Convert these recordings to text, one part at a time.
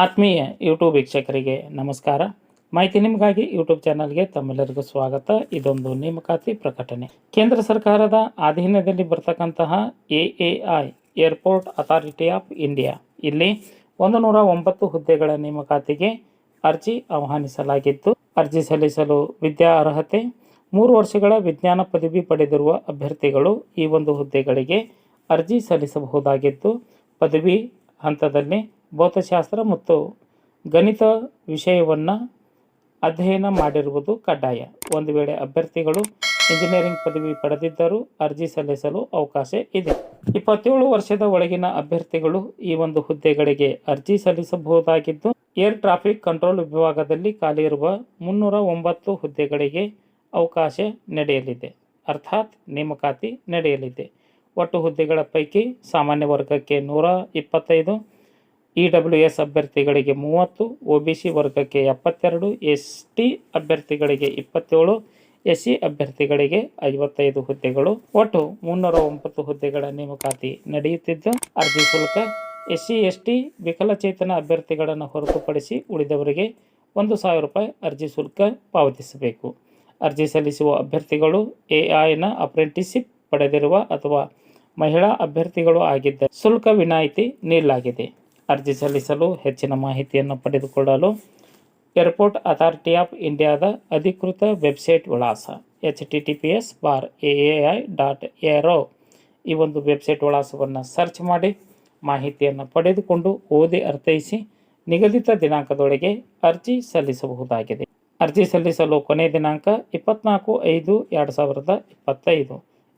ಆತ್ಮೀಯ ಯೂಟ್ಯೂಬ್ ವೀಕ್ಷಕರಿಗೆ ನಮಸ್ಕಾರ. ಮಾಹಿತಿ ನಿಮಗಾಗಿ ಯೂಟ್ಯೂಬ್ ಚಾನಲ್ಗೆ ತಮ್ಮೆಲ್ಲರಿಗೂ ಸ್ವಾಗತ. ಇದೊಂದು ನೇಮಕಾತಿ ಪ್ರಕಟಣೆ. ಕೇಂದ್ರ ಸರ್ಕಾರದ ಅಧೀನದಲ್ಲಿ ಬರ್ತಕ್ಕಂತಹ A A I, airport authority of India, ಇಲ್ಲಿ ಒಂದು ನೂರ ಒಂಬತ್ತು ಹುದ್ದೆಗಳ ನೇಮಕಾತಿಗೆ ಅರ್ಜಿ ಆಹ್ವಾನಿಸಲಾಗಿದ್ದು ಅರ್ಜಿ ಸಲ್ಲಿಸಲು ವಿದ್ಯಾ ಅರ್ಹತೆ, ಮೂರು ವರ್ಷಗಳ ವಿಜ್ಞಾನ ಪದವಿ ಪಡೆದಿರುವ ಅಭ್ಯರ್ಥಿಗಳು ಈ ಒಂದು ಹುದ್ದೆಗಳಿಗೆ ಅರ್ಜಿ ಸಲ್ಲಿಸಬಹುದಾಗಿದ್ದು ಪದವಿ ಹಂತದಲ್ಲಿ ಭೌತಶಾಸ್ತ್ರ ಮತ್ತು ಗಣಿತ ವಿಷಯವನ್ನು ಅಧ್ಯಯನ ಮಾಡಿರುವುದು ಕಡ್ಡಾಯ. ಒಂದು ವೇಳೆ ಅಭ್ಯರ್ಥಿಗಳು ಇಂಜಿನಿಯರಿಂಗ್ ಪದವಿ ಪಡೆದಿದ್ದರೂ ಅರ್ಜಿ ಸಲ್ಲಿಸಲು ಅವಕಾಶ ಇದೆ. ಇಪ್ಪತ್ತೇಳು ವರ್ಷದ ಒಳಗಿನ ಅಭ್ಯರ್ಥಿಗಳು ಈ ಒಂದು ಹುದ್ದೆಗಳಿಗೆ ಅರ್ಜಿ ಸಲ್ಲಿಸಬಹುದಾಗಿದ್ದು, ಏರ್ ಟ್ರಾಫಿಕ್ ಕಂಟ್ರೋಲ್ ವಿಭಾಗದಲ್ಲಿ ಖಾಲಿ ಇರುವ ಮುನ್ನೂರ ಒಂಬತ್ತು ಹುದ್ದೆಗಳಿಗೆ ಅವಕಾಶ ನಡೆಯಲಿದೆ. ಅರ್ಥಾತ್ ನೇಮಕಾತಿ ನಡೆಯಲಿದೆ. ಒಟ್ಟು ಹುದ್ದೆಗಳ ಪೈಕಿ ಸಾಮಾನ್ಯ ವರ್ಗಕ್ಕೆ ನೂರ ಇಪ್ಪತ್ತೈದು ಇ ಅಭ್ಯರ್ಥಿಗಳಿಗೆ ಮೂವತ್ತು ಒ ಬಿ ಸಿ ವರ್ಗಕ್ಕೆ ಎಪ್ಪತ್ತೆರಡು ಎಸ್ ಟಿ ಅಭ್ಯರ್ಥಿಗಳಿಗೆ ಇಪ್ಪತ್ತೇಳು ಎಸ್ ಸಿ ಅಭ್ಯರ್ಥಿಗಳಿಗೆ ಐವತ್ತೈದು ಹುದ್ದೆಗಳು. ಒಟ್ಟು ಮುನ್ನೂರ ಒಂಬತ್ತು ಹುದ್ದೆಗಳ ನೇಮಕಾತಿ ನಡೆಯುತ್ತಿದ್ದು, ಅರ್ಜಿ ಶುಲ್ಕ ಎಸ್ ಸಿ ಎಸ್ ಟಿ ವಿಕಲಚೇತನ ಅಭ್ಯರ್ಥಿಗಳನ್ನು ಹೊರತುಪಡಿಸಿ ಉಳಿದವರಿಗೆ ಒಂದು ಸಾವಿರ ರೂಪಾಯಿ ಅರ್ಜಿ ಶುಲ್ಕ ಪಾವತಿಸಬೇಕು. ಅರ್ಜಿ ಸಲ್ಲಿಸುವ ಅಭ್ಯರ್ಥಿಗಳು ಎ ಐನ ಅಪ್ರೆಂಟಿಸ್ಶಿಪ್ ಪಡೆದಿರುವ ಅಥವಾ ಮಹಿಳಾ ಅಭ್ಯರ್ಥಿಗಳು ಆಗಿದ್ದ ಶುಲ್ಕ ವಿನಾಯಿತಿ ನೀಡಲಾಗಿದೆ. ಅರ್ಜಿ ಸಲ್ಲಿಸಲು ಹೆಚ್ಚಿನ ಮಾಹಿತಿಯನ್ನು ಪಡೆದುಕೊಳ್ಳಲು ಏರ್ಪೋರ್ಟ್ ಅಥಾರಿಟಿ ಆಫ್ ಇಂಡಿಯಾದ ಅಧಿಕೃತ ವೆಬ್ಸೈಟ್ ವಿಳಾಸ H T T P S bar A I dot aero ಈ ಒಂದು ವೆಬ್ಸೈಟ್ ವಿಳಾಸವನ್ನು ಸರ್ಚ್ ಮಾಡಿ ಮಾಹಿತಿಯನ್ನು ಪಡೆದುಕೊಂಡು ಓದಿ ಅರ್ಥೈಸಿ ನಿಗದಿತ ದಿನಾಂಕದೊಳಗೆ ಅರ್ಜಿ ಸಲ್ಲಿಸಬಹುದಾಗಿದೆ. ಅರ್ಜಿ ಸಲ್ಲಿಸಲು ಕೊನೆಯ ದಿನಾಂಕ ಇಪ್ಪತ್ನಾಲ್ಕು ಐದು ಎರಡು ಸಾವಿರದ ಇಪ್ಪತ್ತೈದು.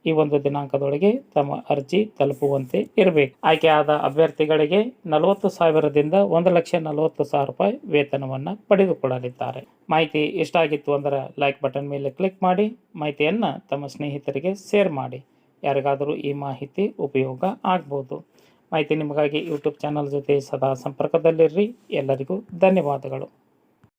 ಈ ಒಂದು ದಿನಾಂಕದೊಳಗೆ ತಮ್ಮ ಅರ್ಜಿ ತಲುಪುವಂತೆ ಇರಬೇಕು. ಆಯ್ಕೆಯಾದ ಅಭ್ಯರ್ಥಿಗಳಿಗೆ ನಲವತ್ತು ಸಾವಿರದಿಂದ ಒಂದು ಲಕ್ಷ ನಲವತ್ತು ಸಾವಿರ ರೂಪಾಯಿ ವೇತನವನ್ನು ಪಡೆದುಕೊಳ್ಳಲಿದ್ದಾರೆ. ಮಾಹಿತಿ ಇಷ್ಟ ಆಗಿತ್ತು ಅಂದರೆ ಲೈಕ್ ಬಟನ್ ಮೇಲೆ ಕ್ಲಿಕ್ ಮಾಡಿ, ಮಾಹಿತಿಯನ್ನು ತಮ್ಮ ಸ್ನೇಹಿತರಿಗೆ ಶೇರ್ ಮಾಡಿ. ಯಾರಿಗಾದರೂ ಈ ಮಾಹಿತಿ ಉಪಯೋಗ ಆಗ್ಬೋದು. ಮಾಹಿತಿ ನಿಮಗಾಗಿ ಯೂಟ್ಯೂಬ್ ಚಾನಲ್ ಜೊತೆ ಸದಾ ಸಂಪರ್ಕದಲ್ಲಿರ್ರಿ. ಎಲ್ಲರಿಗೂ ಧನ್ಯವಾದಗಳು.